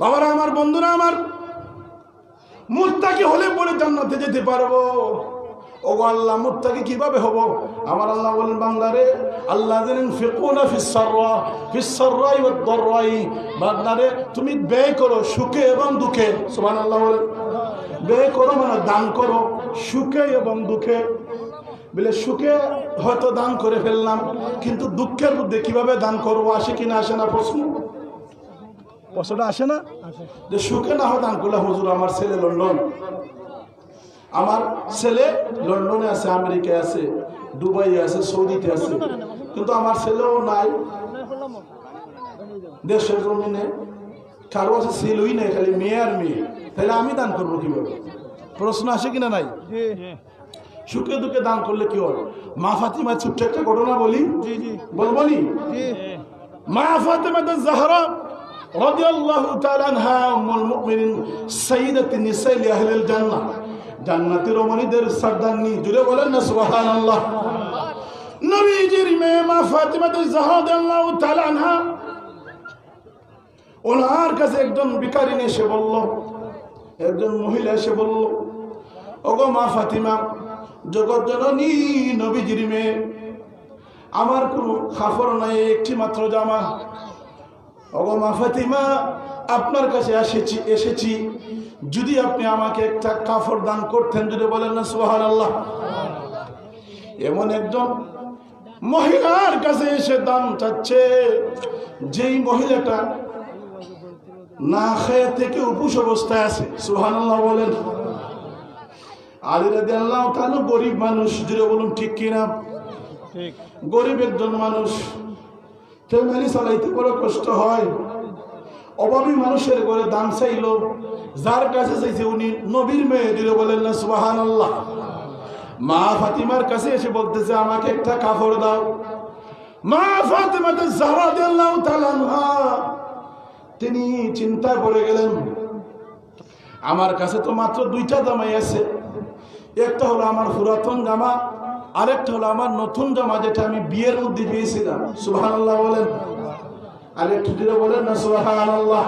বাবারা, আমার বন্ধুরা, আমার মুত্তাকি হলে পরে জান্নাতে যেতে পারব। ও আল্লাহ, মুত্তাকি কীভাবে হব? আমার আল্লাহ বলেন বাংলারে আল্লাহ জানেন ফিকুনা ফিসসাররা ফিসসাররাই ওয়াদ দররাই। বান্দারে, তুমি ব্যয় করো সুখে এবং দুঃখে। সুবহানাল্লাহ বলেন, ব্যয় করো মানে দান করো সুখে এবং দুঃখে। বলে, সুখে হয়তো দান করে ফেললাম, কিন্তু দুঃখের মধ্যে কীভাবে দান করব? আসে কিনা আসে না প্রশ্ন? প্রশ্নটা আসে না? যে সুখে না দান করলে হুজুর আমার ছেলে লন্ডন। আমার ছেলে লন্ডনে আছে আমেরিকায় আছে দুবাই আছে সৌদিতে আছে। কিন্তু আমার ছেলেও নাই। দেশের জমিনে কারও আছে ছেলেই নেই খালি মেয়ে আর মেয়ে। তাহলে আমি দান করব কীভাবে? প্রশ্ন আসে কিনা নাই? সুখে দুঃখে দান করলে কি হয় মা ফাতিমা ছোট্ট একটা ঘটনা বলি। বলব নি? মা ফাতিমা তো জাহরা রাদিয়াল্লাহু তাআলা আনহা উম্মুল মুমিনিন সাইয়্যিদাতুন নিসাই আহলিল জান্নাহ। জান্নাতের রমণীদের সর্দারনি জুড়ে বলেন না সুবহানাল্লাহ। নবীজির মেয়ে মা ফাতিমা জাহরা রাদিয়াল্লাহু তাআলা আনহা, ওনার কাছে একজন ভিখারিনী এসে বলল, একজন মহিলা এসে বলল, ওগো মা ফাতিমা, জগৎ জননী নবীজির মেয়ে, আমার কোনো খাফর নাই একটি মাত্র জামা। ওগো মা ফাতিমা আপনার কাছে এসেছি এসেছি। যদি আপনি আমাকে একটা কাফড় দান করতেন যদি বলেন না সোহান আল্লাহ এমন একজন মহিলার কাছে এসে দান চাচ্ছে যেই মহিলাটা না খেয়ে থেকে উপোস অবস্থায় আছে সোহান আল্লাহ বলেন। আলী রাজি আল্লাহ তাহলে গরিব মানুষ যদি বলুন ঠিক কিনা? গরিব একজন মানুষ ফ্যামিলি চালাইতে বড় কষ্ট হয়। অভাবী মানুষের ঘরে দান চাইল। যার কাছে চাইছে উনি নবীর মেয়ে দিলে বলেন না সুবাহান আল্লাহ মা ফাতিমার কাছে এসে বলতেছে, আমাকে একটা কাপড় দাও। মা ফাতিমাতে দিল্লাহ তালানহা তিনি চিন্তায় পড়ে গেলেন, আমার কাছে তো মাত্র দুইটা জামাই আছে। একটা হলো আমার পুরাতন জামা আরেকটা হলো আমার নতুন জামা যেটা আমি বিয়ের মধ্যে দিয়েছিলাম। সুহান আল্লাহ বলেন। আরেকটু দিলে বলেন না সুহান আল্লাহ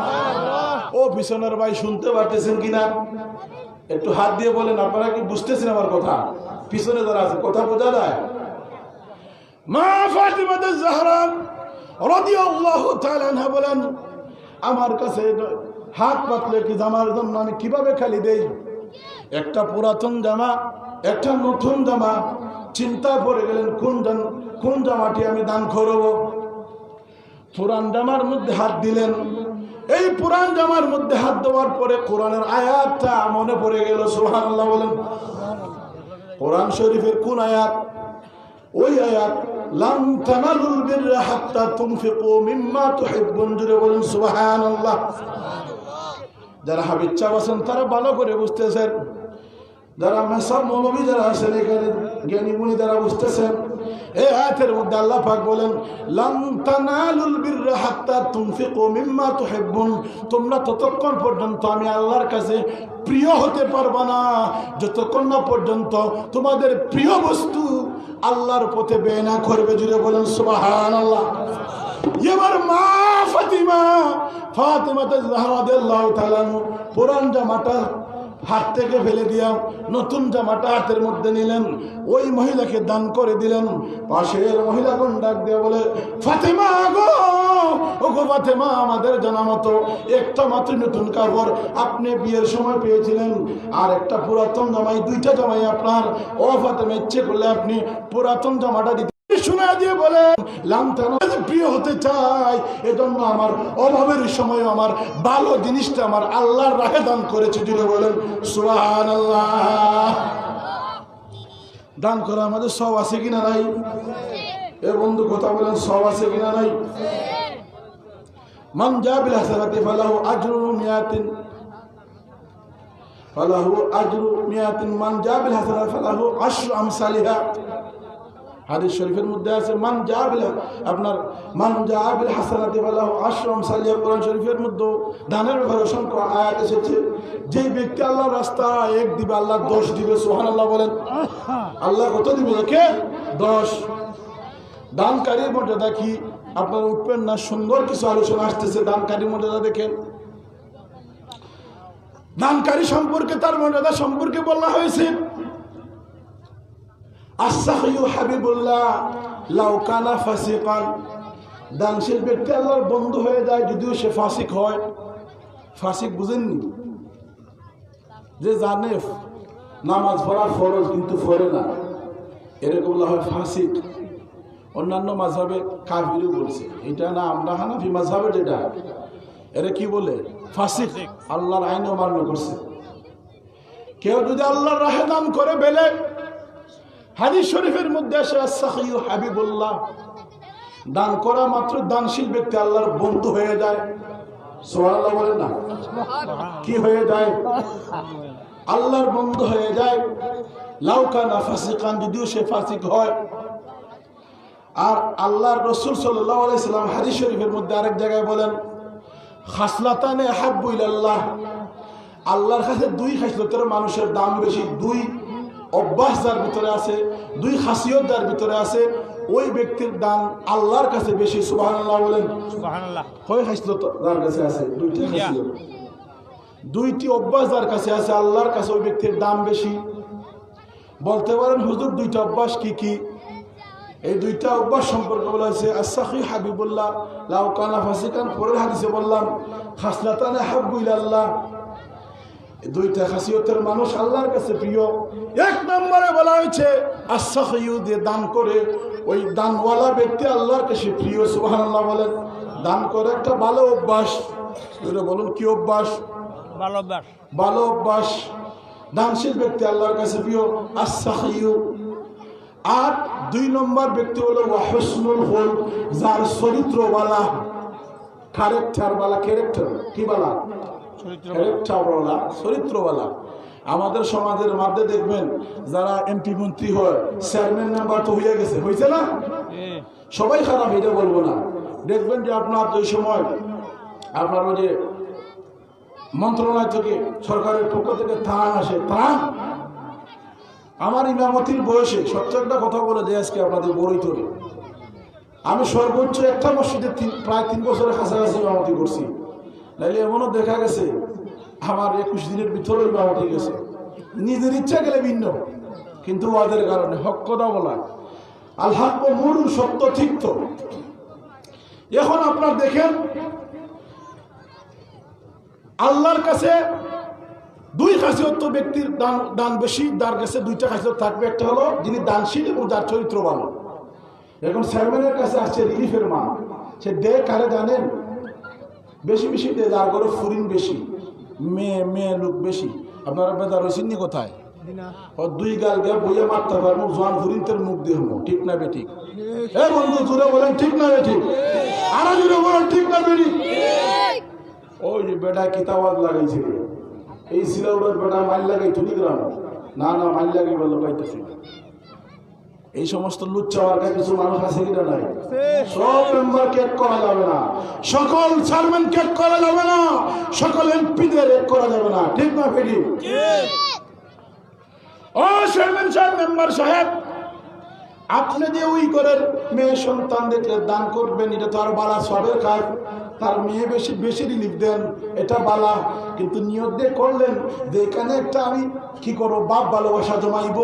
ও পিছনের ভাই শুনতে পারতেছেন কিনা? একটু হাত দিয়ে বলেন, আপনারা কি বুঝতেছেন আমার কথা? পিছনে যারা আছে, কথা বোঝা যায়? মা ফাতিমাতে জাহরা রাদিয়াল্লাহু তাআলা বলেন, আমার কাছে হাত পাতলে কি জামার জন্য আমি কীভাবে খালি দেই? একটা পুরাতন জামা, একটা নতুন জামা চিন্তা পড়ে গেলেন, কোন কোন জামাটি আমি দান করব? পুরান জামার মধ্যে হাত দিলেন। এই পুরান জামার মধ্যে হাত দেওয়ার পরে কোরআনের আয়াতটা মনে পড়ে গেল সোহান বলেন। কোরআন শরীফের কোন আয়াত? ওই আয়াত, লাম বলেন যারা হাবিজ চাপ আছেন তারা ভালো করে বুঝতেছেন। যারা মেসাব মৌলবী যারা আছেন এখানে জ্ঞানী মুনি যারা বুঝতেছেন, এই আয়াতের মধ্যে আল্লাহ পাক বলেন তোমরা ততক্ষণ পর্যন্ত আমি আল্লাহর কাছে প্রিয় হতে পারবা না। যতক্ষণ না পর্যন্ত তোমাদের প্রিয় বস্তু আল্লাহর পথে ব্যয় না করবে, জুড়ে বলেন, সুবহানাল্লাহ। এবার মা ফাতিমা, ফাতিমাতে জাহরাদিয়াল্লাহু তাআলা পুরান জামাটা হাত থেকে ফেলে দিয়া নতুন জামাটা হাতের মধ্যে নিলেন। ওই মহিলাকে দান করে দিলেন। পাশের মহিলা কোন ডাক দিয়ে বলে, ফাতেমা গো! গো ফাতেমা, আমাদের জানা মতো একটা মাত্র নতুন কাপড় আপনি বিয়ের সময় পেয়েছিলেন। আর একটা পুরাতন জামাই, দুইটা জামাই আপনার। ও ফাতেমা, ইচ্ছে করলে আপনি পুরাতন জামাটা দিতে শোনা দিয়ে লামতানো প্রিয় হতে চাই। এজন্য আমার অভাবের সময় আমার ভালো জিনিসটা আমার আল্লাহর রাহে দান করেছে। জুড়ে বলেন সুহান আল্লাহ দান করা আমাদের সব আছে কিনা নাই? এ বন্ধু, কথা বলেন সব আছে কিনা নাই? মান জাবিল হাসানাতি ফালাহু আজরু মিয়াতিন। ফালাহু আজরু মিয়াতিন। মান জাবিল হাসানাতি ফালাহু আশরু আমসালিহা। হাদিস শরীফের মধ্যে আছে, মান জাবিল আপনার, মান জাবিল হাসানাতি ফালাহু আশরু আমসালিহা কোরআন শরীফের মধ্যে দানের ব্যাপারে অসংখ্য আয়াত এসেছে। যেই ব্যক্তি আল্লাহ রাস্তা এক দিবে আল্লাহ দোষ দিবে, সুবহানাল্লাহ বলেন। আল্লাহ কত দিবে? দেখে দশ। দানকারীর মর্যাদা কি? আপনারা উঠবেন না, সুন্দর কিছু আলোচনা আসতেছে, দানকারীর মর্যাদা দেখেন। দানকারী সম্পর্কে তার মর্যাদা সম্পর্কে বলা হয়েছে। দানশীল ব্যক্তি আল্লাহর বন্ধু হয়ে যায় যদিও সে ফাসিক হয়। ফাসিক বুঝেননি? যে জানে নামাজ পড়া ফরজ কিন্তু পড়ে না। এরকম হয় ফাসিক। অন্যান্য মাঝাবে কাফিরও বলছে, এটা না, আমরা হানাফি মাঝাবে যেটা। এরা কি বলে? ফাসিক। আল্লাহর আইন অমান্য করছে। কেউ যদি আল্লাহর রাহে দান করে বেলে হাদিস শরীফের মধ্যে আসে আসাহিউ হাবিবুল্লাহ। দান করা মাত্র দানশীল ব্যক্তি আল্লাহর বন্ধু হয়ে যায়। সোহাল্লাহ বলে না? কি হয়ে যায়? আল্লাহর বন্ধু হয়ে যায়। লাউকানা ফাসিকান, যদিও সে ফাসিক হয়। আর আল্লাহর রসুল সাল্লাম হাদিস শরীফের মধ্যে আরেক জায়গায় বলেন, খাসলাতানে হাব্বুল আল্লাহ আল্লাহর কাছে দুই খাসলতের মানুষের দাম বেশি, দুই অভ্যাস যার ভিতরে আছে দুই খাসিয়ত যার ভিতরে আছে ওই ব্যক্তির দাম আল্লাহর কাছে বেশি সুবাহ বলেন। যার কাছে আছে? দুইটি খাসিয়ত। দুইটি অভ্যাস যার কাছে আছে আল্লাহর কাছে ওই ব্যক্তির দাম বেশি। বলতে পারেন হুজুর দুইটা অভ্যাস কি কি? এই দুইটা অভ্যাস সম্পর্কে বলা হয়েছে আসাহি হাবিবুল্লাহ লাউ কানা ফাসিকান পরের হাদিসে বললাম খাসলাতানে হাব্বুল আল্লাহ দুইটা খাসিয়তের মানুষ আল্লাহর কাছে প্রিয়। এক নম্বরে বলা হয়েছে আসাহিউ দিয়ে দান করে। ওই দানওয়ালা ব্যক্তি আল্লাহর কাছে প্রিয় সুবহানাল্লাহ বলেন। দান করে একটা ভালো অভ্যাস। বলুন কি অভ্যাস? ভালো অভ্যাস। ভালো অভ্যাস। দানশীল ব্যক্তি আল্লাহর কাছে প্রিয় আসাহিউ আর দুই নম্বর ব্যক্তি হলো ওয়াহসনুল হল যার চরিত্রওয়ালা। ক্যারেক্টার বালা ক্যারেক্টার কি বলা? চরিত্রওয়ালা আমাদের সমাজের মধ্যে দেখবেন যারা এমপি মন্ত্রী হয় চেয়ারম্যান মেম্বার তো হয়ে গেছে। হয়েছে না? সবাই খারাপ এটা বলব না। দেখবেন যে আপনার ওই সময় আপনার ওই যে মন্ত্রণালয় থেকে সরকারের পক্ষ থেকে ত্রাণ আসে। ত্রাণ? আমার ইমামতির বয়সে সত্য একটা কথা বলে যে আজকে আপনাদের বড়ই তোলে আমি সর্বোচ্চ একটা মসজিদে প্রায় তিন বছরের কাছাকাছি ইমামতি করছি। নাইলে এমনও দেখা গেছে, আমার একুশ দিনের ভিতরে ইমামতি গেছে। নিজের ইচ্ছা গেলে ভিন্ন, কিন্তু ওদের কারণে হক কথা বলা। আল্লাহ মরুর সত্য ঠিক তো। এখন আপনার দেখেন, আল্লাহর কাছে দুই খাসিয়ত ব্যক্তির দান দান বেশি যার কাছে দুইটা খাসিয়ত থাকবে। একটা হলো যিনি দানশীল এবং যার চরিত্র ভালো। এখন চেয়ারম্যানের কাছে আসছে রিলিফের মা। সে দে কারে জানেন? বেশি বেশি দে যার ঘরে ফুরিন বেশি মেয়ে মেয়ে লোক বেশি। আপনারা বেদার হয়েছেন নি কোথায়? ও দুই গাল গে বইয়ে মারতে পারব জোয়ান ফুরিনতের মুখ দিয়ে হব। ঠিক না বে ঠিক? এ বন্ধু জুড়ে বলেন ঠিক না বে ঠিক? আরও জুড়ে বলেন ঠিক না বে ঠিক? ওই যে বেটা কিতাবাদ লাগাইছে এই সিলাউডার বেটা মাইল লাগাই তুমি গ্রাম? না না মাইল লাগাই বলে পাইতেছি এই সমস্ত কিছু মানুষ করা যাবে না। সকল কেক করা যাবে না। সকল করা যাবে না। ঠিক ও মেম্বার সাহেব আপনি যে ওই করেন মেয়ে সন্তান দেখলে দান করবেন, এটা তো আর বালা সবের কাজ। তার মেয়ে বেশি বেশি রিলিফ দেন, এটা বালা। কিন্তু নিয়োগ দিয়ে করলেন, যে এখানে একটা আমি কি করব, বাপ ভালোবাসা জমাইব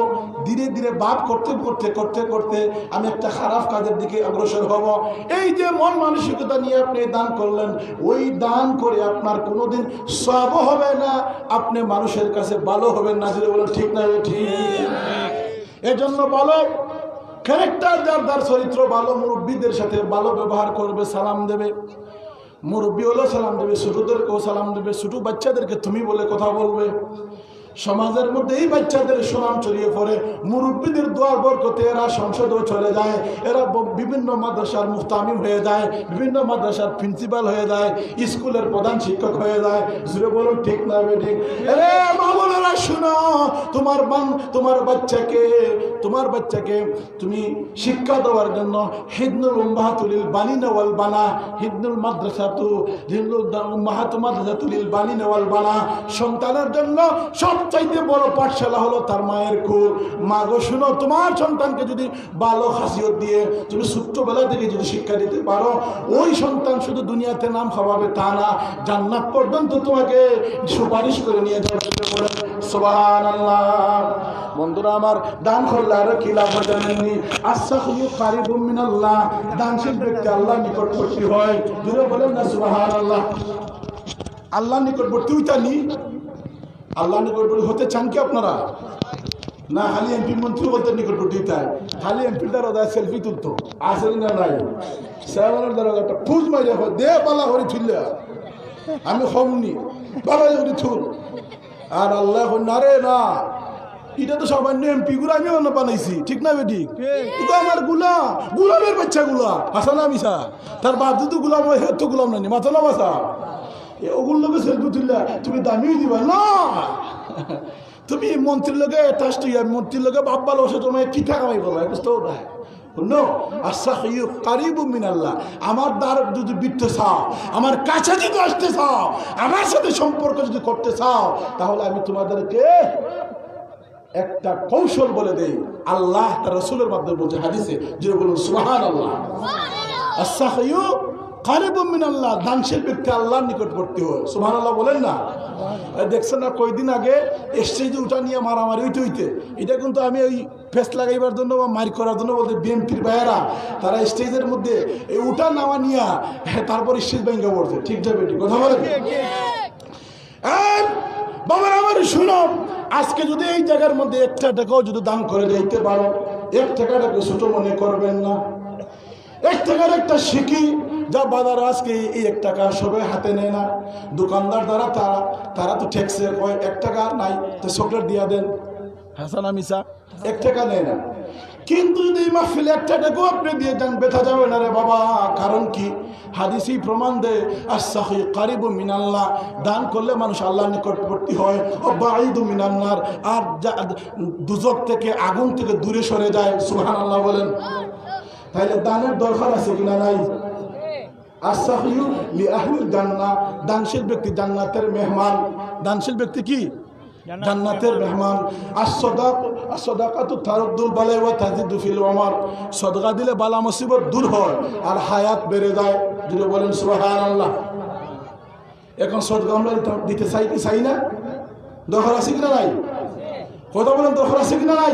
ধীরে ধীরে বাপ করতে করতে করতে করতে আমি একটা খারাপ কাজের দিকে অগ্রসর হব। এই যে মন মানসিকতা নিয়ে আপনি দান করলেন, ওই দান করে আপনার কোনোদিন সব হবে না, আপনি মানুষের কাছে ভালো হবেন না। যদি বলেন, ঠিক না ঠিক। এজন্য বলো ক্যারেক্টার যার তার চরিত্র ভালো, মুরব্বীদের সাথে ভালো ব্যবহার করবে, সালাম দেবে। মুরব্বী হলেও সালাম দেবে, ছোটদেরকেও সালাম দেবে, ছোট বাচ্চাদেরকে তুমি বলে কথা বলবে। সমাজের মধ্যে এই বাচ্চাদের সুনাম ছড়িয়ে পড়ে। মুরব্বীদের দোয়ার বরকতে এরা সংসদেও চলে যায়। এরা বিভিন্ন মাদ্রাসার মুফতামিম হয়ে যায়, বিভিন্ন মাদ্রাসার প্রিন্সিপাল হয়ে যায়, স্কুলের প্রধান শিক্ষক হয়ে যায়। জুড়ে বলুন, ঠিক না বেঠিক এরে মা বোনেরা শুনো, তোমার বান, তোমার বাচ্চাকে তোমার বাচ্চাকে তুমি শিক্ষা দেওয়ার জন্য হিদনুল উম্মাহাতুলিল বানিনা ওয়াল বানা, হিদনুল মাদ্রাসাতু, হিদনুল উম্মাহাতু মাদ্রাসাতুলিল বানিনা নেওয়াল বানা। সন্তানের জন্য সব সবচাইতে বড় পাঠশালা হলো তার মায়ের কোল মা গো, শুনো, তোমার সন্তানকে যদি ভালো হাসিয়ত দিয়ে তুমি ছোট্টবেলা থেকে যদি শিক্ষা দিতে পারো, ওই সন্তান শুধু দুনিয়াতে নাম খাওয়াবে তা না, জান্নাত পর্যন্ত তোমাকে সুপারিশ করে নিয়ে যাবে। আল্লাহ বন্ধুরা, আমার কারি আল্লাহ নিকটবর্তী হয়। না আল্লাহ আল্লাহ নিকটবর্তী আল্লাহ নিকটবর্তী হতে চান কি আপনারা? না খালি এমপি মন্ত্রী বলতে নিকটবর্তী তাই। খালি এমপির দ্বারা ওদের সেলফি তুলতো। আসেন না নাই? সেভেনের দ্বারা একটা ফুজ মারি দে পালা করে তুললে আমি হমনি বাবা করে থুল আর আল্লাহ না রে না। এটা তো সামান্য এমপি গুলো আমি অন্য বানাইছি। ঠিক না বেটি? তো আমারগুলা গুলামের বাচ্চা গুলা হাসানা মিশা তার বাপ তো গুলাম হয় তো গুলাম নানি। মাথা না মাথা ওগুলো লোকে সেলফি তুললা তুমি দামিও দিবা না। তুমি মন্ত্রীর লোকে টাস্ট মন্ত্রীর লোকে বাপ ভালো বসে তোমায় কি টাকা পাই বলো বুঝতে না? কারিবু আমার দ্বার যদি বিটতে চাও আমার কাছে যদি আসতে চাও আমার সাথে সম্পর্ক যদি করতে চাও তাহলে আমি তোমাদেরকে একটা কৌশল বলে দেই। আল্লাহ তার রসুলের মাধ্যমে বলছে হাদিসে যে বলুন সুহান আল্লাহ কারিবুমিন আল্লাহ দানশীল ব্যক্তি আল্লাহর নিকটবর্তী হয়। সুহান আল্লাহ বলেন না? দেখছেন না কয়দিন আগে স্টেজে উঠা নিয়ে মারামারি হইতে হইতে। এটা কিন্তু আমি ওই ফেস লাগাইবার জন্য বা মারি করার জন্য বলতে বিএমপির ভাইয়েরা তারা স্টেজের মধ্যে এই উঠা নামা নিয়া হ্যাঁ, তারপর স্টেজ ব্যাংকে পড়ছে। ঠিক যাবে কথা বলেন? বাবার আমার শুনো আজকে যদি এই জায়গার মধ্যে একটা টাকাও যদি দান করে যাইতে পারো এক টাকাটাকে ছোট মনে করবেন না। এক টাকার একটা শিখি যা বাজার আজকে এই এক টাকা সবাই হাতে নেয় না। দোকানদার দ্বারা তারা তারা তো ট্যাক্সে কয়, এক টাকা নাই, তো চকলেট দিয়া দেন। হাসানা মিশা এক টাকা নেয় না। কিন্তু যদি মাহফিলে এক টাকাকেও আপনি দিয়ে যান বেথা যাবে না রে বাবা। কারণ কি? হাদিসি প্রমাণ দেয় আসাহি কারিব মিনাল্লাহ। দান করলে মানুষ আল্লাহ নিকটবর্তী হয়। ও বাঈদু মিনান্নার। আর দুজক থেকে, আগুন থেকে দূরে সরে যায়। সুহান আল্লাহ বলেন। তাহলে দানের দরকার আছে কিনা নাই? আসাহিউ লি আহলিল জান্নাহ। দানশীল ব্যক্তি জান্নাতের মেহমান। দানশীল ব্যক্তি কি? জান্নাতের মেহমান। আসদাক আসদাকাতু তারদ্দুল বালাই ওয়া তাজিদু ফিল ওমর। সদকা দিলে বালা মুসিবত দূর হয় আর হায়াত বেড়ে যায়। যদি বলেন সুবহানাল্লাহ। এখন সদকা আমরা দিতে- চাই কি চাই না? দরকার আছে কিনা নাই? কথা বলেন দরকার আছে কিনা নাই?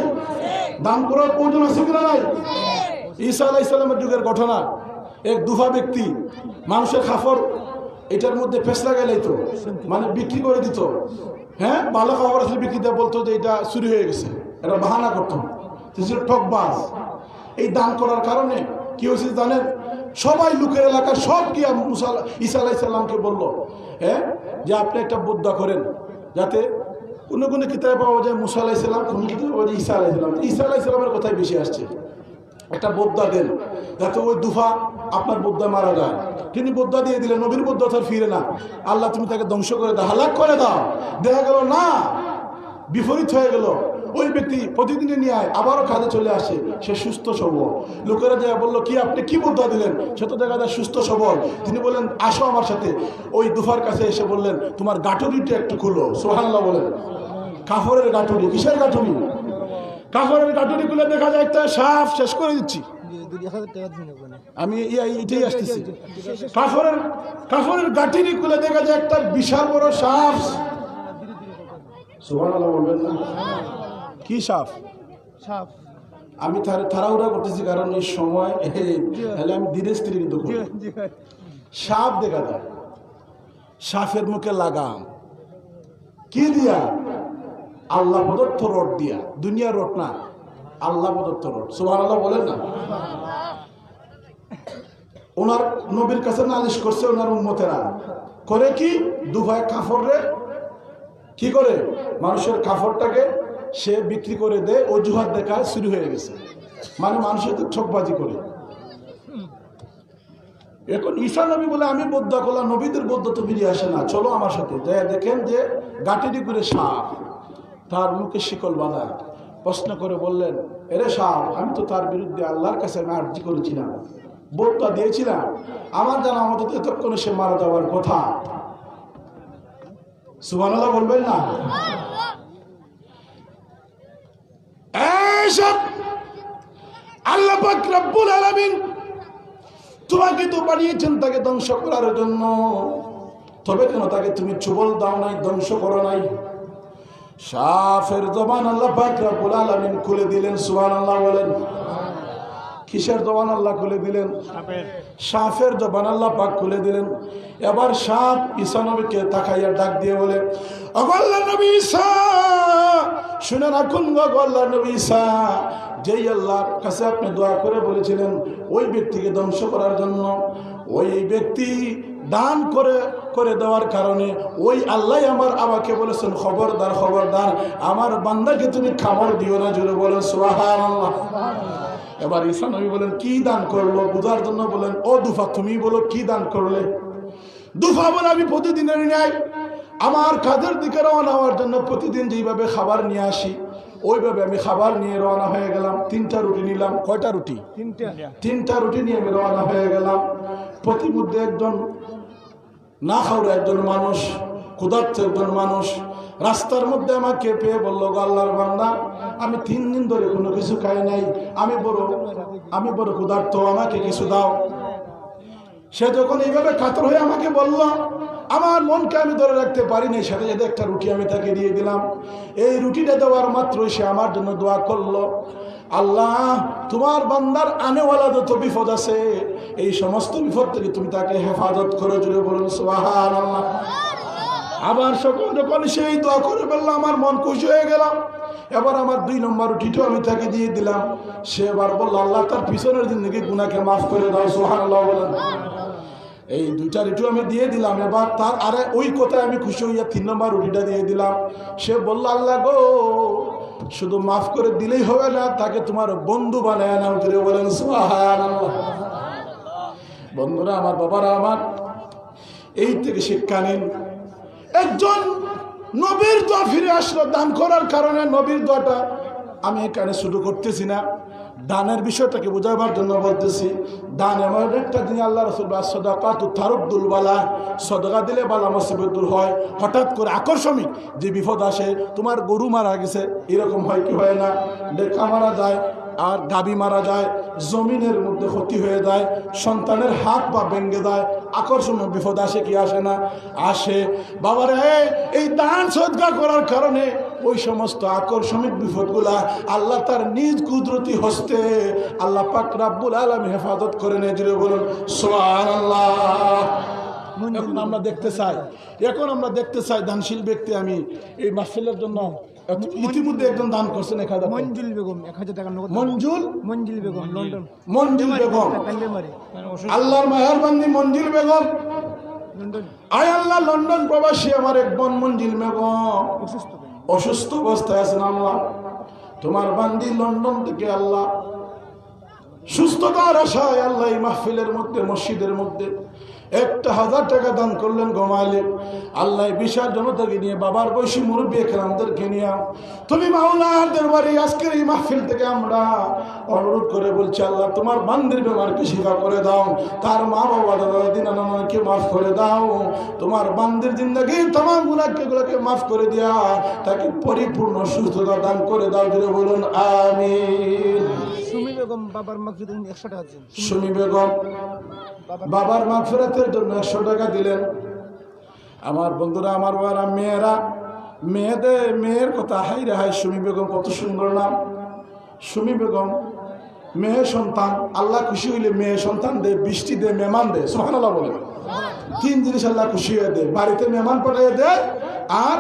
দান করার প্রয়োজন আছে কিনা নাই? ঈসা আলাহ ইসলামের যুগের ঘটনা। এক দুফা ব্যক্তি, মানুষের খাফর, এটার মধ্যে ফেসলা গেলেই তো মানে বিক্রি করে দিত। হ্যাঁ? ভালো খাবার আসলে বিক্রি দেয়, বলতো যে এটা চুরি হয়ে গেছে, এটা বাহানা করতো। ছিল ঠকবাজ। এই দান করার কারণে কি হয়েছে জানেন? সবাই লোকের এলাকার সব গিয়া মুসা ঈসা আলাহ ইসলামকে বলল হ্যাঁ? যে আপনি একটা বুদ্ধা করেন, যাতে কোনো কোনো কিতাবে পাওয়া যায় মুসা আলাহ ইসলাম কোনো কিতাবে পাওয়া যায় ঈসা আলাহ ইসলাম ঈসা আলাহ ইসলামের কথাই বেশি আসছে। একটা বোদ্ধা দেন, যাতে ওই দুফা আপনার বোদ্ধা মারা যায়। তিনি বোদ্ধা দিয়ে দিলেন নবীর বোদ্ধা তার ফিরে না। আল্লাহ তুমি তাকে ধ্বংস করে দাও, হালাক করে দাও। দেখা গেল না, বিপরীত হয়ে গেল। ওই ব্যক্তি প্রতিদিনই নিয়ে আয় আবারও কাজে চলে আসে, সে সুস্থ সবল। লোকেরা যা বলল, কি আপনি কি বোদ্ধা দিলেন? সে তো দেখা যায় সুস্থ সবল। তিনি বললেন, আসো আমার সাথে। ওই দুফার কাছে এসে বললেন, তোমার গাঠুরিটা একটু খুলো। সোহাল্লাহ বলেন। কাফরের গাঠুরি, কিসের গাঠুরি? কাফরের গাঠুরি খুলে দেখা যায় একটা সাফ, শেষ করে দিচ্ছি। আমি এটাই আসতেছি। কাফরের কাফরের খুলে দেখা যায় একটা বিশাল বড় সাপ বলবেন না? কি সাপ সাপ আমি তাড়াহুড়া করতেছি কারণ এই সময় তাহলে আমি ধীরে স্থিরে কিন্তু সাপ দেখা যায়। সাপের মুখে লাগাম। কি দিয়া? আল্লাহ প্রদত্ত রড দিয়া। দুনিয়া রড না। আল্লাহ প্রদত্ত রড। সুহান আল্লাহ বলেন না? ওনার নবীর কাছে নালিশ করছে ওনার উন্মতেরা করে কি? দুভাই কাফড়ে কি করে? মানুষের কাপড়টাকে সে বিক্রি করে দেয়, অজুহাত দেখায় শুরু হয়ে গেছে। মানে মানুষের তো ঠকবাজি করে। এখন ঈশা নবী বলে, আমি বদ্ধ করলাম নবীদের বদ্ধ তো ফিরে আসে না। চলো আমার সাথে। দেখেন যে গাটিটি করে সাপ, তার মুখে শিকল বাঁধা। প্রশ্ন করে বললেন, এরে সাহ আমি তো তার বিরুদ্ধে আল্লাহর কাছে আমি আর্জি করেছিলাম। বোধটা দিয়েছিলাম। আমার জানা আমাদের এতক্ষণে সে মারা যাওয়ার কথা। সুবানাল্লাহ বলবেন না? আল্লাহ রব্বুল আলামিন তোমাকে তো বানিয়েছেন তাকে ধ্বংস করার জন্য। তবে কেন তাকে তুমি চুবল দাও নাই, ধ্বংস করো নাই? সাফের জবান আল্লাহ পাক রব্বুল আলামিন খুলে দিলেন সুবহানাল্লাহ বলেন। কিসের জবান আল্লাহ খুলে দিলেন? সাপের সাফের জবান আল্লাহ পাক খুলে দিলেন। এবার সাপ ঈসা নবীকে তাকাইয়া ডাক দিয়ে বলে অগল্লা নবী ঈসা শুনে রাখুন গো আল্লাহ নবী ঈসা। যেই আল্লাহর কাছে আপনি দোয়া করে বলেছিলেন ওই ব্যক্তিকে ধ্বংস করার জন্য ওই ব্যক্তি দান করে করে দেওয়ার কারণে ওই আল্লাহ আমার আমাকে বলেছেন খবরদার খবরদার আমার বান্দাকে তুমি খাবার দিও না। জুড়ে বলেন এবার ঈসা নবী বলেন কি দান করল? বুঝার জন্য বলেন ও দুফা তুমি বলো কি দান করলে? দুফা বলে আমি প্রতিদিনের ন্যায় আমার কাজের দিকে রওনা হওয়ার জন্য প্রতিদিন যেইভাবে খাবার নিয়ে আসি ওইভাবে আমি খাবার নিয়ে রওনা হয়ে গেলাম। তিনটা রুটি নিলাম। কয়টা রুটি? তিনটা। তিনটা রুটি নিয়ে আমি রওনা হয়ে গেলাম। প্রতিমধ্যে একজন না খাওয়া একজন মানুষ ক্ষুধার্ত একজন মানুষ, রাস্তার মধ্যে আমাকে পেয়ে বলল আল্লাহর বান্দা, আমি তিন দিন ধরে কোনো কিছু খাই নাই, আমি বড় আমি বড় ক্ষুধার্ত আমাকে কিছু দাও। সে যখন এইভাবে কাতর হয়ে আমাকে বলল, আমার মনকে আমি ধরে রাখতে পারি পারিনি সাথে সাথে একটা রুটি আমি তাকে দিয়ে দিলাম। এই রুটিটা দেওয়ার মাত্র সে আমার জন্য দোয়া করল, আল্লাহ, তোমার বান্দার আনেওয়ালা যত বিপদ আছে এই সমস্ত বিপদ থেকে তুমি তাকে হেফাজত করে জুড়ে বলুন সোহান আল্লাহ আবার সকল যখন সেই দোয়া করে বলল, আমার মন খুশি হয়ে গেলাম। এবার আমার দুই নম্বর রুটিটাও আমি তাকে দিয়ে দিলাম। সে এবার বলল, আল্লাহ তার পিছনের জিন্দগি গুনাকে মাফ করে দাও সোহান আল্লাহ বলেন। এই দুইটা রুটি আমি দিয়ে দিলাম। এবার তার আরে ওই কথায় আমি খুশি হইয়া তিন নম্বর রুটিটা দিয়ে দিলাম। সে বলল, আল্লাহ গো, শুধু মাফ করে দিলেই হবে না, তাকে তোমার বন্ধু বানায় নাও বলেন, সুবহানাল্লাহ। বন্ধুরা, আমার বাবারা, আমার এই থেকে শিক্ষা নিন। একজন নবীর দোয়া ফিরে আসলো দান করার কারণে, নবীর দোয়াটা আমি এখানে শুরু করতেছি না। দানের বিষয়টাকে বোঝাবার জন্য বলতেছি, দান এমন একটা দিন, আল্লাহ রসুল সদকা তো তারুদ্দুল বালা, সদকা দিলে বালা মুসিবত দূর হয়। হঠাৎ করে আকর্ষণিক যে বিপদ আসে, তোমার গরু মারা গেছে, এরকম হয় কি হয় না? ডেকা মারা যায় আর গাবি মারা যায়, জমিনের মধ্যে ক্ষতি হয়ে যায়, সন্তানের হাত পা ভেঙে যায়, আকর্ষণীয় বিপদ আসে কি আসে না? আসে। বাবারে, এই দান সদকা করার কারণে ওই সমস্ত আকর্ষণিক বিপদগুলা আল্লাহ তার নিজ কুদরতি হস্তে আল্লাহ পাক রাব্বুল আলম হেফাজত করে নিয়ে। বলুন এখন আমরা দেখতে চাই, এখন আমরা দেখতে চাই দানশীল ব্যক্তি আমি এই মাহফিলের জন্য। ইতিমধ্যে একজন দান করছেন এক হাজার মঞ্জুল বেগম এক হাজার টাকা নগদ মঞ্জুল? মঞ্জুল বেগম লন্ডন। মঞ্জুল বেগম। অসুস্থ। আল্লাহর মেহরবানি মঞ্জুল বেগম। আয় আল্লাহ লন্ডন প্রবাসী আমার এক বোন মঞ্জিল বেগম। অসুস্থ অসুস্থ অবস্থায় আছেন আল্লাহ। তোমার বান্দি লন্ডন থেকে আল্লাহ। সুস্থতার আশায় আল্লাহ এই মাহফিলের মধ্যে মসজিদের মধ্যে একটা হাজার টাকা দান করলেন গমাইলে আল্লাহ বিশাল জনতাকে নিয়ে, বাবার বয়সী মুরব্বী একরামদেরকে নিয়ে, তুমি মাওলার দরবারে আজকের এই মাহফিল থেকে আমরা অনুরোধ করে বলছি, আল্লাহ, তোমার বান্দির বেমারকে শিফা করে দাও, তার মা বাবা, দাদা, দাদি, নানা নানাকে মাফ করে দাও, তোমার বান্দির জিন্দগি, তোমার গুণাকে মাফ করে দিয়া, তাকে পরিপূর্ণ সুস্থতা দান করে দাও বলুন সুমি বেগম বাবার মাকে তুমি একশো টাকা দিন সুমি বেগম বাবার মাগফিরাতের জন্য একশো টাকা দিলেন। আমার বন্ধুরা আমার বাবারা মেয়েরা মেয়েদের মেয়ের কথা হাই রে হাই সুমি বেগম কত সুন্দর নাম। সুমি বেগম মেয়ে সন্তান আল্লাহ খুশি হইলে মেয়ে সন্তান দে বৃষ্টি দে মেহমান দে সোহান বলে। তিন জিনিস আল্লাহ খুশি হয়ে দেয় বাড়িতে মেহমান পাঠিয়ে দেয় আর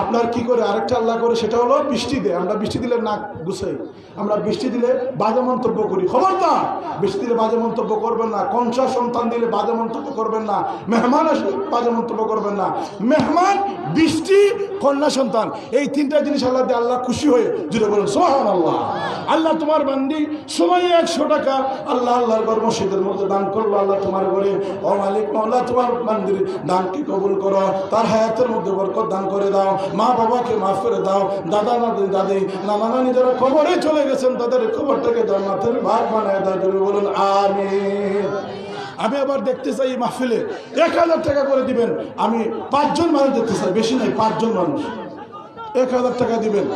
আপনার কি করে আরেকটা আল্লাহ করে, সেটা হলো বৃষ্টি দেয়। আমরা বৃষ্টি দিলে নাক গুছাই। আমরা বৃষ্টি দিলে বাজে মন্তব্য করি। খবর না বৃষ্টি দিলে বাজে মন্তব্য করবেন না। কংসা সন্তান দিলে বাজে মন্তব্য করবেন না। মেহমান আসলে বাজে মন্তব্য করবেন না। মেহমান, বৃষ্টি, কন্যা সন্তান, এই তিনটা জিনিস আল্লাহ দিয়ে আল্লাহ খুশি হয়ে জুড়ে বলেন সোহান আল্লাহ আল্লাহ তোমার বান্দি, সময় একশো টাকা। আল্লাহ, আল্লাহর ঘর মসজিদের মধ্যে দান করল আল্লাহ তোমার ঘরে, ও মালিক তোমার বান্দির দানকে কবুল করো। তার হায়াতের মধ্যে বরকত দান করে দাও। মা বাবাকে মাফ করে দাও। দাদা দাদি দাদি, নানা নানি যারা খবরে চলে গেছেন, তাদের খবরটাকে জান্নাতের ভাগ বানায় দাও বলুন আমি আমি আবার দেখতে চাই মাহফিলে। এক হাজার টাকা করে দিবেন। আমি পাঁচজন মানুষ দেখতে চাই, বেশি নাই পাঁচজন মানুষ। এক হাজার টাকা দিবেন।